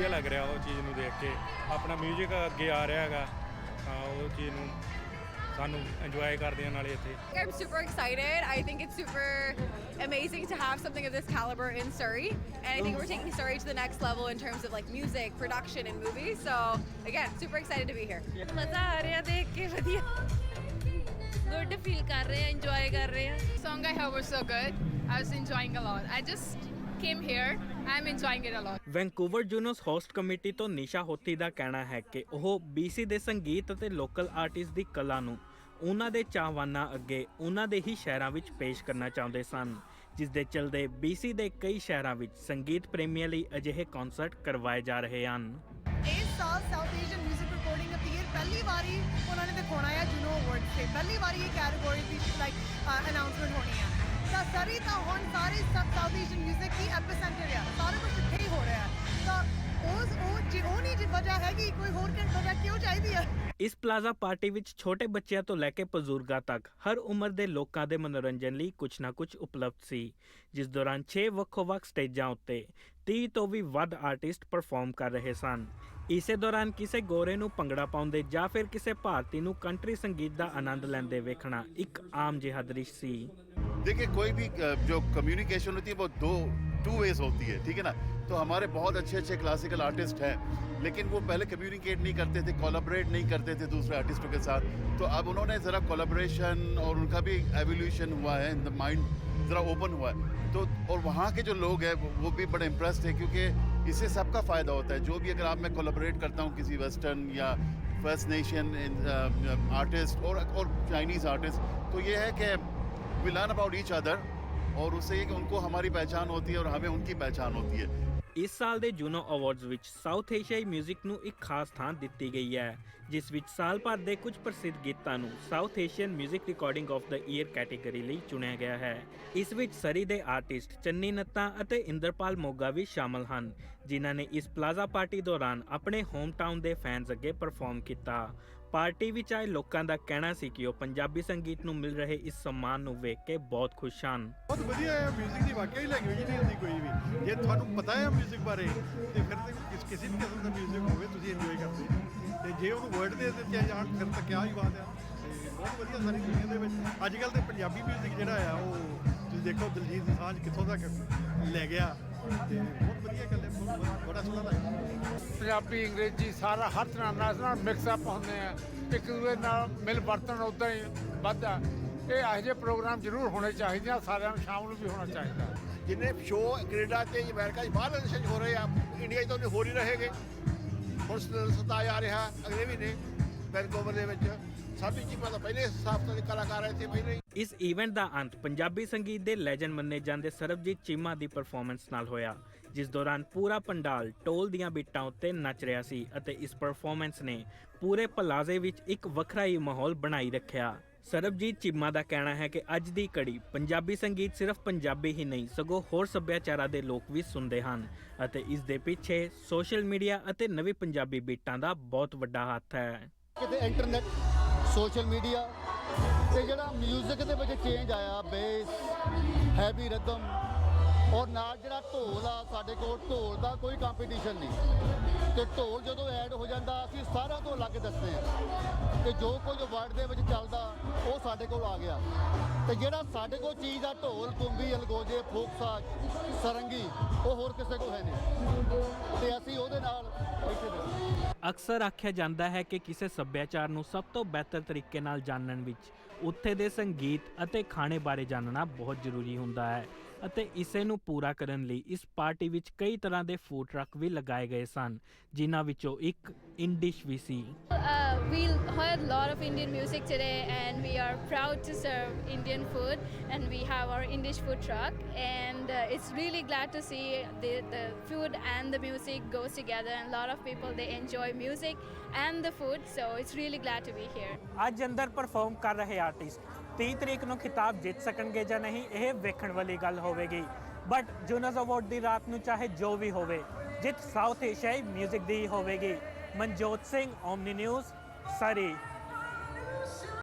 ਵਧੀਆ ਲੱਗ ਰਿਹਾ ਉਹ ਚੀਜ਼ ਨੂੰ ਦੇਖ ਕੇ ਆਪਣਾ 뮤직 ਅੱਗੇ ਆ ਰਿਹਾ ਹੈਗਾ ਹਾਂ ਉਹ ਚੀਜ਼ ਨੂੰ ਸਾਨੂੰ ਇੰਜੋਏ ਕਰਦੇ ਆ ਨਾਲੇ ਇੱਥੇ I'm super excited. I think it's super amazing to have something of this caliber in Surrey. And I think we're taking Surrey to the next level in terms of like music, production, and movies. So, again, super excited to be here. ਮਜ਼ਾ ਆ ਰਿਹਾ ਦੇਖ ਕੇ ਵਧੀਆ good feel ਕਰ ਰਹੇ ਆ enjoy ਕਰ ਰਹੇ ਆ song I heard was so good. I was enjoying a lot. I just came here. I'm enjoying it a lot. Vancouver Junos host committee ਤੋਂ ਨਿਸ਼ਾ ਹੋਤੀ ਦਾ ਕਹਿਣਾ ਹੈ ਕਿ ਉਹ BC ਦੇ ਸੰਗੀਤ ਅਤੇ ਲੋਕਲ ਆਰਟਿਸਟ ਦੀ ਕਲਾ ਨੂੰ ਉਹਨਾਂ ਦੇ ਚਾਹਵਾਨਾਂ ਅੱਗੇ ਉਹਨਾਂ ਦੇ ਹੀ ਸ਼ਹਿਰਾਂ ਵਿੱਚ ਪੇਸ਼ ਕਰਨਾ ਚਾਹੁੰਦੇ ਸਨ ਜਿਸ ਦੇ ਚਲਦੇ BC ਦੇ ਕਈ ਸ਼ਹਿਰਾਂ ਵਿੱਚ ਸੰਗੀਤ ਪ੍ਰੇਮੀਆਂ ਲਈ ਅਜਿਹੇ ਕਨਸਰਟ ਕਰਵਾਏ ਜਾ ਰਹੇ ਹਨ ਇਸ ਸਾਲ South Asian 뮤직 recording of year ਪਹਿਲੀ ਵਾਰੀ ਉਹਨਾਂ ਨੇ ਦਿਖਾਉਣਾ ਹੈ ਜੂਨੋ ਅਵਾਰਡ ਤੇ ਪਹਿਲੀ ਵਾਰੀ ਇਹ ਕੈਟਾਗਰੀ ਦੀ ਲਾਈਕ ਅਨਾਉਂਸਮੈਂਟ ਸਰੀ ਤਾਂ ਹੁਣ ਸਾਰੇ ਸਾਊਥ ਏਸ਼ੀਅਨ 뮤직 ਦੀ ਐਪੀਸੈਂਟਰ ਆ। ਸਾਰਾ ਕੁਝ ਇੱਥੇ ਹੀ ਹੋ ਰਿਹਾ ਤਾਂ ਉਸ ਉਹ ਜੀ ਉਹ ਨਹੀਂ ਜੀ ਵਜ੍ਹਾ ਹੈਗੀ, ਕੋਈ ਹੋਰ ਕਿ ਵਜ੍ਹਾ ਕਿਉਂ ਚਾਹੀਦੀ ਹੈ? ਇਸ ਪਲਾਜ਼ਾ ਪਾਰਟੀ ਵਿੱਚ ਛੋਟੇ ਬੱਚਿਆਂ ਤੋਂ ਲੈ ਕੇ ਬਜ਼ੁਰਗਾਂ ਤੱਕ ਹਰ ਉਮਰ ਦੇ ਲੋਕਾਂ ਦੇ ਮਨੋਰੰਜਨ ਲਈ ਕੁਝ ਨਾ ਕੁਝ ਉਪਲਬਧ ਸੀ, ਜਿਸ ਦੌਰਾਨ 6 ਵੱਖੋ-ਵੱਖ ਸਟੇਜਾਂ ਉੱਤੇ 30 ਤੋਂ ਵੀ ਵੱਧ ਆਰਟਿਸਟ ਪਰਫਾਰਮ ਕਰ ਰਹੇ ਸਨ। ਇਸੇ ਦੌਰਾਨ ਕਿਸੇ ਗੋਰੇ ਨੂੰ ਭੰਗੜਾ ਪਾਉਂਦੇ ਜਾਂ ਫਿਰ ਕਿਸੇ ਭਾਰਤੀ ਨੂੰ ਕੰਟਰੀ ਸੰਗੀਤ ਦਾ ਆਨੰਦ ਲੈਂਦੇ ਵੇਖਣਾ ਇੱਕ ਆਮ ਜਿਹਾ ਦ੍ਰਿਸ਼ ਸੀ। देखिए, कोई भी जो कम्युनिकेशन होती है, वो दो टू वेज होती है, ठीक है ना? तो हमारे बहुत अच्छे अच्छे क्लासिकल आर्टिस्ट हैं, लेकिन वो पहले कम्युनिकेट नहीं करते थे कोलाबरेट नहीं करते थे दूसरे आर्टिस्टों के साथ। तो अब उन्होंने ज़रा कोलाब्रेशन और उनका भी एवोल्यूशन हुआ है इन द माइंड ज़रा ओपन हुआ है। तो और वहाँ के जो लोग हैं, वो- भी बड़े इम्प्रेस्ड हैं, क्योंकि इससे सबका फ़ायदा होता है। जो भी अगर आप, मैं कोलाबरेट करता हूँ किसी वेस्टर्न या फ़र्स्ट नेशन आर्टिस्ट और चाइनीज़ आर्टिस्ट तो ये है कि we learn about each other और उससे ये कि उनको हमारी पहचान होती है और हमें उनकी पहचान होती है ਇਸ ਸਾਲ ਦੇ ਜੂਨੋ ਅਵਾਰਡਸ ਵਿੱਚ ਸਾਊਥ ਏਸ਼ੀਆਈ 뮤직 ਨੂੰ ਇੱਕ ਖਾਸ ਥਾਂ ਦਿੱਤੀ ਗਈ ਹੈ ਜਿਸ ਵਿੱਚ ਸਾਲ ਭਰ ਦੇ ਕੁਝ ਪ੍ਰਸਿੱਧ ਗੀਤਾਂ ਨੂੰ South Asian 뮤직 recording of the year category ਲਈ ਚੁਣਿਆ ਗਿਆ ਹੈ ਇਸ ਵਿੱਚ ਸਰੀ ਦੇ ਆਰਟਿਸਟ ਚੰਨੀ ਨੱਤਾ ਅਤੇ ਇੰਦਰਪਾਲ ਮੋਗਾ ਵੀ ਸ਼ਾਮਲ ਹਨ ਜਿਨ੍ਹਾਂ ਨੇ ਇਸ ਪਲਾਜ਼ਾ ਪਾਰਟੀ ਦੌਰਾਨ ਆਪਣੇ ਹੋਮ ਟਾਊਨ ਦੇ ਫੈਨਸ ਅੱਗੇ ਪਰਫਾਰਮ ਕੀਤਾ ਪਾਰਟੀ ਵਿੱਚ ਆਏ ਲੋਕਾਂ ਦਾ ਕਹਿਣਾ ਸੀ ਕਿ ਉਹ ਪੰਜਾਬੀ ਸੰਗੀਤ ਨੂੰ ਮਿਲ ਰਹੇ ਇਸ ਸਨਮਾਨ ਨੂੰ ਵੇਖ ਕੇ ਬਹੁਤ ਖੁਸ਼ ਹਨ ਬਹੁਤ ਵਧੀਆ ਹੈ 뮤직 ਦੀ ਵਾਕਈ ਲੈਂਗੁਏਜ ਨਹੀਂ ਹੁੰਦੀ ਕੋਈ ਵੀ ਜੇ ਤੁਹਾਨੂੰ ਪਤਾ ਹੈ 뮤직 ਬਾਰੇ ਤੇ ਫਿਰ ਤੇ ਕਿਸ ਕਿਸੇ ਵੀ ਕਿਸਮ ਦਾ 뮤직 ਹੋਵੇ ਤੁਸੀਂ ਇੰਜੋਏ ਕਰਦੇ ਹੋ। ਤੇ ਜੇ ਉਹਨੂੰ ਵਰਡ ਦੇ ਦਿੱਤੇ ਜਾਣ ਫਿਰ ਤਾਂ ਕਿਆ ਹੀ ਬਾਤ ਹੈ ਤੇ ਬਹੁਤ ਵਧੀਆ ਸਾਰੀ ਦੁਨੀਆ ਦੇ ਵਿੱਚ ਅੱਜ ਕੱਲ ਤੇ ਪੰਜਾਬੀ 뮤직 ਜਿਹੜਾ ਆ ਉਹ ਤੁਸੀਂ ਦੇਖੋ ਦਿਲਜੀਤ ਦੋਸਾਂਝ ਕਿੱਥੋਂ ਤੱਕ ਲੈ ਗਿਆ ਤੇ ਬਹੁਤ ਵਧੀਆ ਗੱਲ ਹੈ ਬਹੁਤ- ਬੜਾ ਸੋਹਣਾ ਲੱਗਦਾ ਪੰਜਾਬੀ, ਅੰਗਰੇਜ਼ੀ ਸਾਰਾ ਹਰ ਤਰ੍ਹਾਂ ਨਾਲ ਨਾਲ ਮਿਕਸ ਅਪ ਹੁੰਦੇ ਆ। ਇੱਕ ਦੂਜੇ ਨਾਲ ਮਿਲ ਵਰਤਣ ਉਦਾਂ ਹੀ ਵੱਧਦਾ ਇਹ ਇਹੋ ਜਿਹੇ ਪ੍ਰੋਗਰਾਮ ਜ਼ਰੂਰ ਹੋਣੇ ਚਾਹੀਦੇ ਆ, ਸਾਰਿਆਂ ਨੂੰ ਸ਼ਾਮ ਨੂੰ ਵੀ ਹੋਣਾ ਚਾਹੀਦਾ। ਜਿੰਨੇ ਸ਼ੋਅ ਕੈਨੇਡਾ ਤੇ ਅਮਰੀਕਾ 'ਚ ਬਾਹਰਲੇ ਦੇਸ਼ਾਂ 'ਚ ਹੋ ਰਹੇ ਆ ਇੰਡੀਆ 'ਚ ਤਾਂ ਉਹਨੇ ਹੋ ਨਹੀਂ ਰਹੇਗੇ। ਹੁਣ ਸਤਾਇਆ ਜਾ ਰਿਹਾ ਅਗਲੇ ਮਹੀਨੇ ਵੈਨਕੂਵਰ ਦੇ ਵਿੱਚ। ਸਾਡੀ ਚੀਜ਼ਾਂ ਤਾਂ ਪਹਿਲੇ ਸਾਫ਼ ਤੋਂ ਕਲਾਕਾਰ ਇੱਥੇ ਪਹਿਲੇ ਹੀ। ਇਸ ਇਵੈਂਟ ਦਾ ਅੰਤ ਪੰਜਾਬੀ ਸੰਗੀਤ ਦੇ ਲੈਜੈਂਡ ਮੰਨੇ ਜਾਂਦੇ ਸਰਬਜੀਤ ਚੀਮਾ ਦੀ ਪਰਫਾਰਮੈਂਸ ਨਾਲ ਹੋਇਆ ਜਿਸ ਦੌਰਾਨ ਪੂਰਾ ਪੰਡਾਲ ਟੋਲ ਦੀਆਂ ਬੀਟਾਂ ਉੱਤੇ ਨੱਚ ਰਿਹਾ ਸੀ ਅਤੇ ਇਸ ਪਰਫਾਰਮੈਂਸ ਨੇ ਪੂਰੇ ਪਲਾਜ਼ੇ ਵਿੱਚ ਇੱਕ ਵੱਖਰਾ ਹੀ ਮਾਹੌਲ ਬਣਾਈ ਰੱਖਿਆ। ਸਰਬਜੀਤ ਚੀਮਾ ਦਾ ਕਹਿਣਾ ਹੈ ਕਿ ਅੱਜ ਦੀ ਕੜੀ ਪੰਜਾਬੀ ਸੰਗੀਤ ਸਿਰਫ ਪੰਜਾਬੀ ਹੀ ਨਹੀਂ ਸਗੋਂ ਹੋਰ ਸੱਭਿਆਚਾਰਾਂ ਦੇ ਲੋਕ ਵੀ ਸੁਣਦੇ ਹਨ ਅਤੇ ਇਸ ਦੇ ਪਿੱਛੇ ਸੋਸ਼ਲ ਮੀਡੀਆ ਅਤੇ ਨਵੀਂ ਪੰਜਾਬੀ ਬੀਟਾਂ ਦਾ ਬਹੁਤ ਵੱਡਾ ਹੱਥ ਹੈ। ਕਿਤੇ ਇੰਟਰਨੈਟ ਸੋਸ਼ਲ ਮੀਡੀਆ ਤੇ ਜਿਹੜਾ 뮤직 ਦੇ ਵਿੱਚ ਚੇਂਜ ਆਇਆ ਬੇਸ ਹੈਵੀ ਰਿਦਮ ਔਰ ਨਾਲ ਜਿਹੜਾ ਢੋਲ ਆ, ਸਾਡੇ ਕੋਲ ਢੋਲ ਦਾ ਕੋਈ ਕੰਪੀਟੀਸ਼ਨ ਨਹੀਂ। ਤੇ ਢੋਲ ਜਦੋਂ ਐਡ ਹੋ ਜਾਂਦਾ, ਅਸੀਂ ਸਾਰਿਆਂ ਤੋਂ ਅਲੱਗ ਦੱਸਦੇ ਆ ਤੇ ਜੋ ਕੁਝ ਵਰਲਡ ਦੇ ਵਿੱਚ ਚੱਲਦਾ, ਉਹ ਸਾਡੇ ਕੋਲ ਆ ਗਿਆ। ਤੇ ਜਿਹੜਾ ਸਾਡੇ ਕੋਲ ਚੀਜ਼ ਆ, ਢੋਲ ਤੁੰਬੀ ਅਲਗੋਜੇ ਫੋਕ ਸਾਜ਼ ਸਰੰਗੀ, ਉਹ ਹੋਰ ਕਿਸੇ ਕੋਲ ਹੈ ਨਹੀਂ। ਤੇ ਅਸੀਂ ਉਹਦੇ ਨਾਲ ਇੱਥੇ ਬੈਠੇ ਅਕਸਰ ਆਖਿਆ ਜਾਂਦਾ ਹੈ ਕਿ ਕਿਸੇ ਸੱਭਿਆਚਾਰ ਨੂੰ ਸਭ ਤੋਂ ਬਿਹਤਰ ਤਰੀਕੇ ਨਾਲ ਜਾਣਨ ਵਿੱਚ ਉੱਥੇ ਦੇ ਸੰਗੀਤ ਅਤੇ ਖਾਣੇ ਬਾਰੇ ਜਾਣਨਾ ਬਹੁਤ ਜ਼ਰੂਰੀ ਹੁੰਦਾ ਹੈ। ਅਤੇ ਇਸੇ ਨੂੰ ਪੂਰਾ ਕਰਨ ਲਈ ਇਸ ਪਾਰਟੀ ਵਿੱਚ ਕਈ ਤਰ੍ਹਾਂ ਦੇ ਫੂਡ ਟਰੱਕ ਵੀ ਲਗਾਏ ਗਏ ਸਨ ਜਿਨ੍ਹਾਂ ਵਿੱਚੋਂ ਇੱਕ ਇਨਡਿਸ਼ ਵੀ ਸੀ Uh, we heard a lot of Indian music today, and we are proud to serve Indian food. And we have our Indian food truck, and uh, it's really glad to see the, the food and the music goes together. And a lot of people they enjoy music and the food, so it's really glad to be here. ਅੱਜ ਅੰਦਰ perform ਕਰ ਰਹੇ artist 30 ਤਰੀਕ ਨੂੰ ਖਿਤਾਬ ਜਿੱਤ ਸਕਣਗੇ ਜਾਂ ਨਹੀਂ, ਇਹ ਵੇਖਣ ਵਾਲੀ ਗੱਲ ਹੋਵੇਗੀ। ਬਟ ਜੂਨਸ ਅਵਾਰਡ ਦੀ ਰਾਤ ਨੂੰ ਚਾਹੇ ਜੋ ਵੀ ਹੋਵੇ, ਜਿੱਤ ਸਾਊਥ ਏਸ਼ੀਆਈ 뮤직 ਦੀ ਹੋਵੇਗੀ। Manjot Singh Omni News Surrey